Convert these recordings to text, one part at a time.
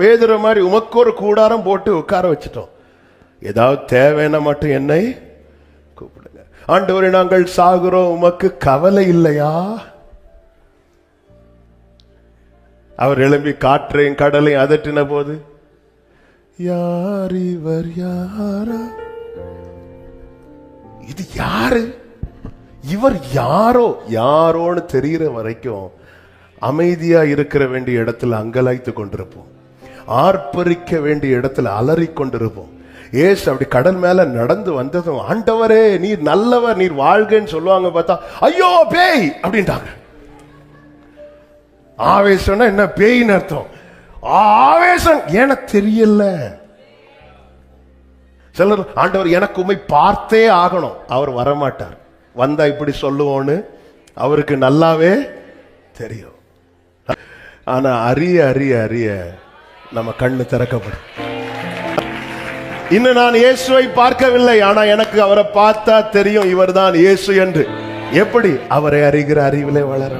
பேதுற மாதிரி உமக்கு ஒரு கூடாரம் போட்டு உட்கார வச்சிட்டோம். ஏதாவது தேவைன்னா மட்டும் என்னை கூப்பிடுங்க. ஆண்டவரே நாங்கள் சாகுறோம். உமக்கு கவலை இல்லையா? அவர் எழும்பி காற்றையும் கடலையும் அதட்டின போது யார் இவர்? யாரா? இது யாரு? இவர் யாரோ? யாரோன்னு தெரிகிற வரைக்கும் அமைதியா இருக்கிற வேண்டிய இடத்துல அங்கலாய்த்து கொண்டிருப்போம். ஆர்ப்பரிக்க வேண்டிய இடத்துல அலறி கொண்டிருப்போம். ஏசு அப்படி கடல் மேல நடந்து வந்ததும் ஆண்டவரே நீர் நல்லவர் நீர் வாழ்கன்னு சொல்லுவாங்க பார்த்தா ஐயோ பேய்! அப்படின்ட்டாங்க ஆவேசம்னா என்ன பேயின்னு அர்த்தம். ஆவேசம். என தெரியல. சிலர் ஆண்டவர் எனக்கு உண்மை பார்த்தே ஆகணும். அவர் வரமாட்டார். வந்தா இப்படி சொல்லுவோன்னு அவருக்கு நல்லாவே தெரியும். ஆனா அறிய அறிய அறிய நம்ம கண்ணு திறக்கப்படும். இன்னும் நான் இயேசுவை பார்க்கவில்லை ஆனா எனக்கு அவரை பார்த்தா தெரியும் இவர்தான் இயேசு என்று. எப்படி? அவரை அறிகிற அறிவிலே வளர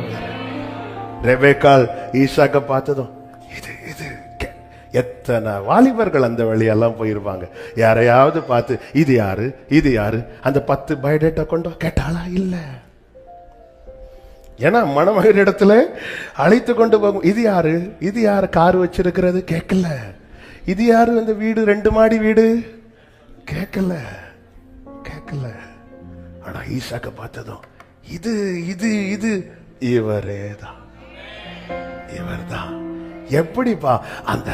ரெபேக்கால் ஈசாக்க பார்த்ததும் இது இது கே- எத்தனை வாலிபர்கள் அந்த வழியெல்லாம் போயிருப்பாங்க. யாரையாவது பார்த்து இது யாரு? இது யாரு? அந்த பத்து பயோடேட்டா கொண்டோ கேட்டாளா? இல்ல. ஏன்னா மணமகன் இடத்துல அழைத்து கொண்டு போகும். இது யாரு? இது யாரு கார் வச்சிருக்கிறது? கேட்கல இது யாரு அந்த வீடு? ரெண்டு மாடி வீடு? கேட்கல கேட்கல ஆனா ஈசாக்க பார்த்ததும் இது இது இது இவரே தான் இவர்தான். எப்படிப்பா அந்த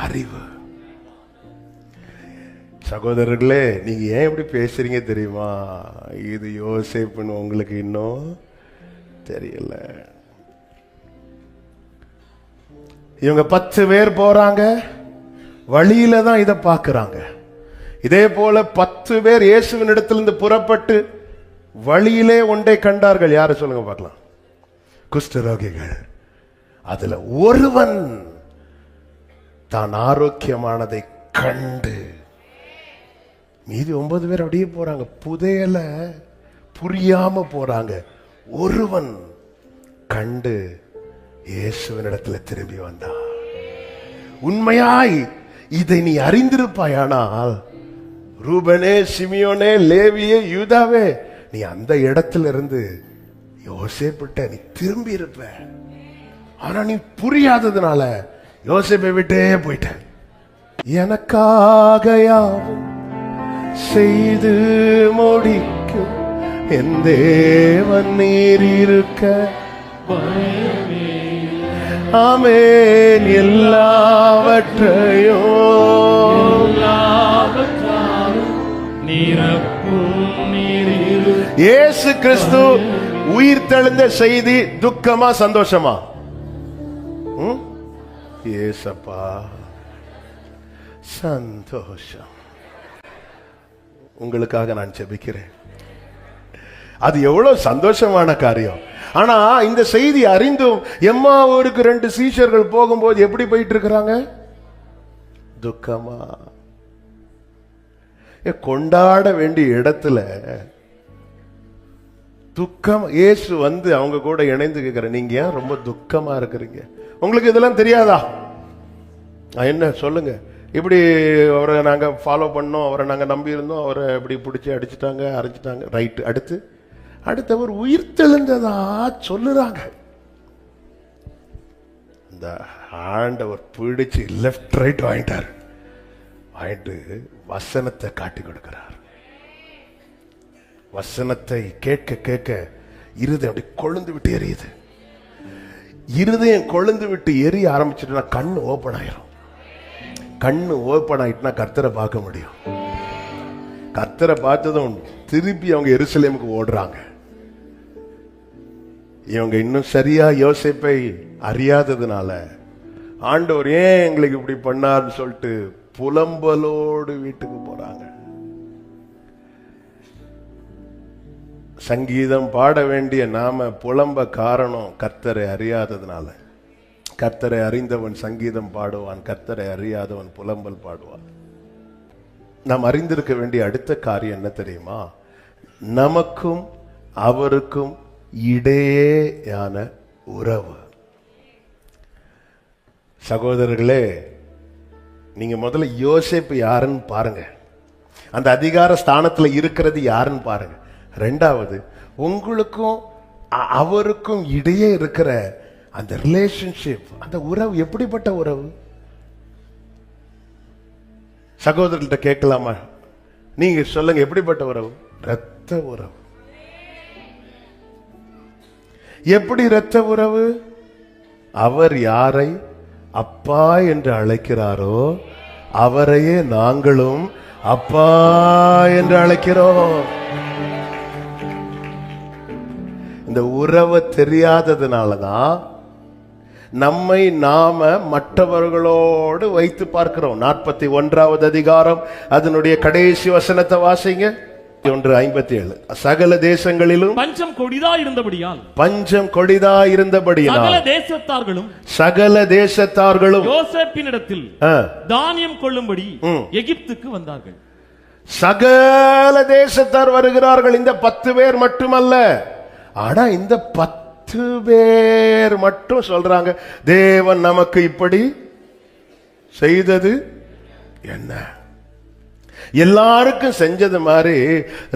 அறிவு? சகோதரர்களே நீங்க ஏன் இப்படி பேசுறீங்க தெரியுமா? இது யோசிப்புன்னு உங்களுக்கு இன்னும் தெரியல. இவங்க பத்து பேர் போறாங்க. வழியில தான் இதை பார்க்குறாங்க. இதே போல பத்து பேர் இயேசுவின் இடத்திலிருந்து புறப்பட்டு வழியிலே ஒன்றை கண்டார்கள். யாரு சொல்லுங்க பார்க்கலாம். குஷ்டரோகிகள். அதுல ஒருவன் தான் ஆரோக்கியமானதை கண்டு. மீதி ஒன்பது பேர் அப்படியே போறாங்க. புதையல புரியாம போறாங்க. ஒருவன் கண்டு இயேசுவினிடத்துல திரும்பி வந்தான். உண்மையாய் இதை நீ அறிந்திருப்பாயானால் ரூபனே சிமியோனே லேவியே யூதாவே நீ அந்த இடத்துல இருந்து யோசேப்பிட்ட நீ திரும்பி இருப்ப ஆனா நீ புரியாததுனால யோசேப்பை விட்டே போயிட்ட. எனக்காக யாவும் செய்து முடிக்கும் என் தேவன் நீர் இருக்க ஆமேன். எல்லாவற்றையோ இயேசு கிறிஸ்து உயிர் தெழுந்த செய்தி துக்கமா சந்தோஷமா? ஏசப்பா சந்தோஷம். உங்களுக்காக நான் செபிக்கிறேன் அது எவ்வளோ சந்தோஷமான காரியம். ஆனால் இந்த செய்தி அறிந்தும் எம்மா ஊருக்கு ரெண்டு சீஷர்கள் போகும்போது எப்படி போயிட்டு இருக்கிறாங்க துக்கமா. ஏ, கொண்டாட வேண்டிய இடத்துல துக்கம் இயேசு வந்து அவங்க கூட இணைந்து கேட்குற நீங்க ஏன் ரொம்ப துக்கமா இருக்கிறீங்க? உங்களுக்கு இதெல்லாம் தெரியாதா? என்ன சொல்லுங்க. இப்படி அவரை நாங்கள் ஃபாலோ பண்ணோம் அவரை நாங்கள் நம்பியிருந்தோம் அவரை இப்படி பிடிச்சி அடிச்சிட்டாங்க அரைச்சிட்டாங்க ரைட்டு அடுத்து? அடுத்தவர் உயிர் தெழுந்ததா சொல்லுறாங்க. இந்த ஆண்டவர் பிடிச்சு லெஃப்ட் ரைட் வாங்கிட்டார். வாங்கிட்டு வசனத்தை காட்டி கொடுக்கிறார். வசனத்தை கேட்க கேட்க இருதயம் அப்படி கொழுந்து விட்டு எரியுது. இருதயம் கொழுந்து விட்டு எரிய ஆரம்பிச்சிட்டுனா கண் ஓப்பன் ஆயிரும். கண்ணு ஓப்பன் ஆயிட்டுனா கர்த்தரை பார்க்க முடியும். கர்த்தரை பார்த்ததும் திருப்பி அவங்க எருசலேமுக்கு ஓடுறாங்க. இவங்க இன்னும் சரியா யோசிப்பை அறியாததுனால ஆண்டவர் ஏன் எங்களுக்கு இப்படி பண்ணார்னு சொல்லிட்டு புலம்பலோடு வீட்டுக்கு போறாங்க. சங்கீதம் பாட வேண்டிய நாம புலம்ப காரணம் கர்த்தரை அறியாததுனால. கர்த்தரை அறிந்தவன் சங்கீதம் பாடுவான் கர்த்தரை அறியாதவன் புலம்பல் பாடுவான். நாம் அறிந்திருக்க வேண்டிய அடுத்த காரியம் என்ன தெரியுமா? நமக்கும் அவருக்கும் இடையேயான உறவு. சகோதரர்களே நீங்கள் முதல்ல யோசிப்பு யாருன்னு பாருங்க. அந்த அதிகார ஸ்தானத்தில் இருக்கிறது யாருன்னு பாருங்க. ரெண்டாவது உங்களுக்கும் அவருக்கும் இடையே இருக்கிற அந்த ரிலேஷன்ஷிப் அந்த உறவு எப்படிப்பட்ட உறவு? சகோதரர்கிட்ட கேட்கலாமா? நீங்க சொல்லுங்க எப்படிப்பட்ட உறவு? ரத்த உறவு. எப்படி இரத்த உறவு? அவர் யாரை அப்பா என்று அழைக்கிறாரோ அவரையே நாங்களும் அப்பா என்று அழைக்கிறோம். இந்த உறவை தெரியாததுனாலதான் நம்மை நாம மற்றவர்களோடு வைத்து பார்க்கிறோம். நாற்பத்தி ஒன்றாவது அதிகாரம் அதனுடைய கடைசி வசனத்தை வாசிங்க. ஒன்று ஐம்பத்தி ஏழு சகல தேசங்களிலும் பஞ்சம் கொடிதா இருந்தபடியால். பஞ்சம் கொடிதா சகல இருந்தபடியினால் தேசத்தார்களும் சகல தேசத்தார்களும் யோசேப்பினிடத்தில் தானியம் கொள்ளும்படி. எகிப்துக்கு வந்தார்கள். சகல தேசத்தார் வருகிறார்கள். இந்த பத்து பேர் மட்டுமல்ல. ஆனா இந்த பத்து பேர் மட்டும் சொல்றாங்க தேவன் நமக்கு இப்படி செய்தது என்ன? எல்லாருக்கும் செஞ்சது மாதிரி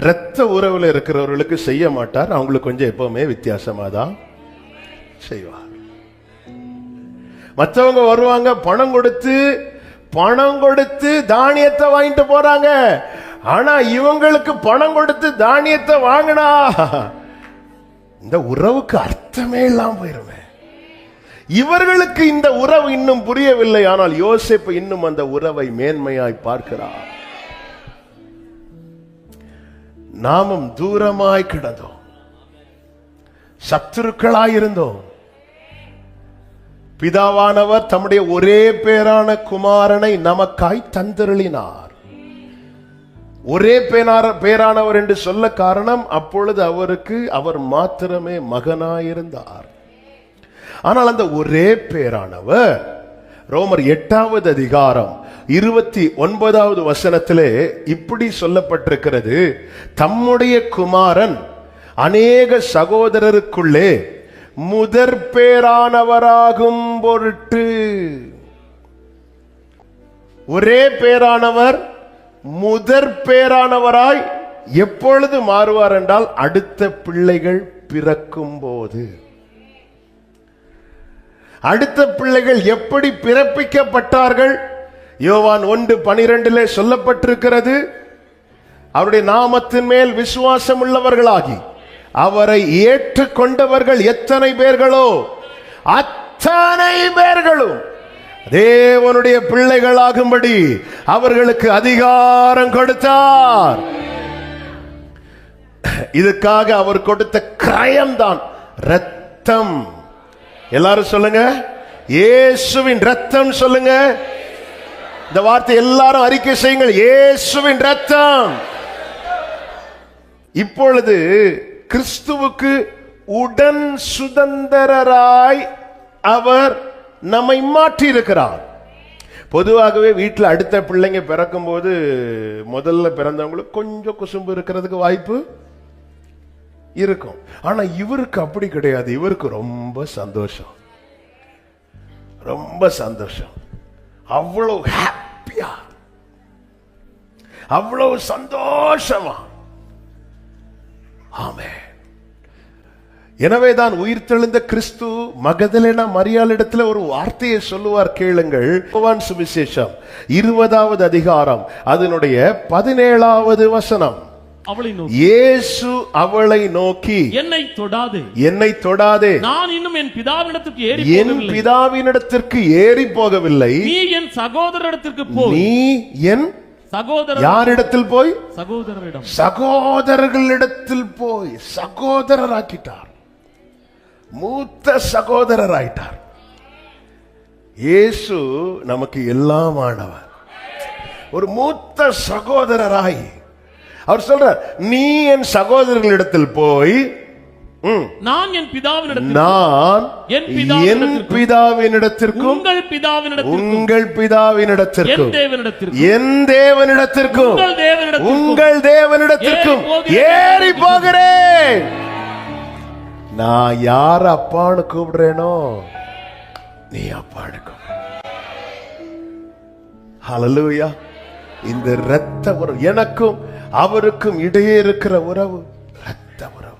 இரத்த உறவுல இருக்கிறவர்களுக்கு செய்ய மாட்டார். அவங்களுக்கு கொஞ்சம் எப்பவுமே வித்தியாசமா தான் செய்வார். மற்றவங்க வருவாங்க பணம் கொடுத்து பணம் கொடுத்து தானியத்தை வாங்கிட்டு போறாங்க. ஆனா இவங்களுக்கு பணம் கொடுத்து தானியத்தை வாங்கினா இந்த உறவுக்கு அர்த்தமே இல்லாம போயிருமே. இவர்களுக்கு இந்த உறவு இன்னும் புரியவில்லை. ஆனால் யோசிப்பு இன்னும் அந்த உறவை மேன்மையாய் பார்க்கிறார். நாமும் தூரமாய் கிடந்தோம். சத்துருக்களாயிருந்தோம். பிதாவானவர் தம்முடைய ஒரே பேரான குமாரனை நமக்காய் தந்தருளினார். ஒரே பேனார பேரானவர் என்று சொல்ல காரணம் அப்பொழுது அவருக்கு அவர் மாத்திரமே மகனாயிருந்தார். ஆனால் அந்த ஒரே பேரானவர் ரோமர் எட்டாவது அதிகாரம் இருபத்தி ஒன்பதாவது வசனத்திலே இப்படி சொல்லப்பட்டிருக்கிறது. தம்முடைய குமாரன் அநேக சகோதரருக்குள்ளே முதற் பேரானவராகும் பொருட்டு. ஒரே பேரானவர் முதற் பேரானவராய் எப்பொழுது மாறுவார் என்றால் அடுத்த பிள்ளைகள் பிறக்கும் போது. அடுத்த பிள்ளைகள் எப்படி பிறப்பிக்கப்பட்டார்கள்? யோவான் ஒன்று பனிரெண்டிலே சொல்லப்பட்டிருக்கிறது அவருடைய நாமத்தின் மேல் விசுவாசம் உள்ளவர்களாகி அவரை ஏற்றுக்கொண்டவர்கள் எத்தனை பேர்களோ அத்தனை பேர்களும் தேவனுடைய பிள்ளைகளாகும்படி அவர்களுக்கு அதிகாரம் கொடுத்தார். இதுக்காக அவர் கொடுத்த கிரயம்தான் ரத்தம் எல்லாரும் சொல்லுங்க இயேசுவின் ரத்தம் சொல்லுங்க இந்த வார்த்தை எல்லாரும் அறிக்கை செய்யுங்கள். இயேசுவின் ரத்தம் இப்பொழுது கிறிஸ்துவுக்கு உடன் சுதந்திரராய் அவர் நம்மை மாற்றி இருக்கிறார் பொதுவாகவே வீட்டில் அடுத்த பிள்ளைங்க பிறக்கும்போது முதல்ல பிறந்தவங்களுக்கு கொஞ்சம் குசும்பு இருக்கிறதுக்கு வாய்ப்பு இருக்கும். ஆனா இவருக்கு அப்படி கிடையாது. இவருக்கு ரொம்ப சந்தோஷம். ரொம்ப சந்தோஷம். அவ்வளவு ஹாப்பியா அவ்வளவு சந்தோஷமா. ஆமே எனவேதான் உயிர்த்தெழுந்த கிறிஸ்து மகதலேனா மரியாளிடத்தில் ஒரு வார்த்தையை சொல்லுவார் கேளுங்கள். சுவிசேஷம் இருபதாவது அதிகாரம் அதனுடைய பதினேழாவது வசனம். அவளை நோக்கி. இயேசு அவளை நோக்கி என்னை தொடாதே. என்னை தொடாதே. நான் இன்னும் என் பிதாவினிடத்துக்கு ஏறி என் பிதாவினிடத்திற்கு ஏறி போகவில்லை. நீ என் சகோதரரிடத்திற்கு போய் நீ என் சகோதரர் யாரிடத்தில் போய்? சகோதரரிடம். சகோதரர்களிடத்தில் போய் சகோதரராக்கிட்டார். மூத்த சகோதரராயிட்டார். இயேசு நமக்கு எல்லாமானவர் ஒரு மூத்த சகோதரராய். அவர் சொல்றார் நீ என் சகோதரர்களிடத்தில் போய் நான் என் பிதாவினிடத்தில் நான் என் பிதாவினிடத்திற்கும் உங்கள் பிதாவினிடத்திற்கும் உங்கள் என் பிதாவினிடத்திற்கும் தேவனிடத்திற்கும் என் தேவனிடத்திற்கும் உங்கள் தேவனிடத்திற்கும் ஏறி போகிறேன். நான் யார் அப்பான்னு கூப்பிடுறேனோ நீ அப்பான்னு கூப்பிடு. இந்த இரத்த உறவு எனக்கும் அவருக்கும் இடையே இருக்கிற உறவு ரத்த உறவு.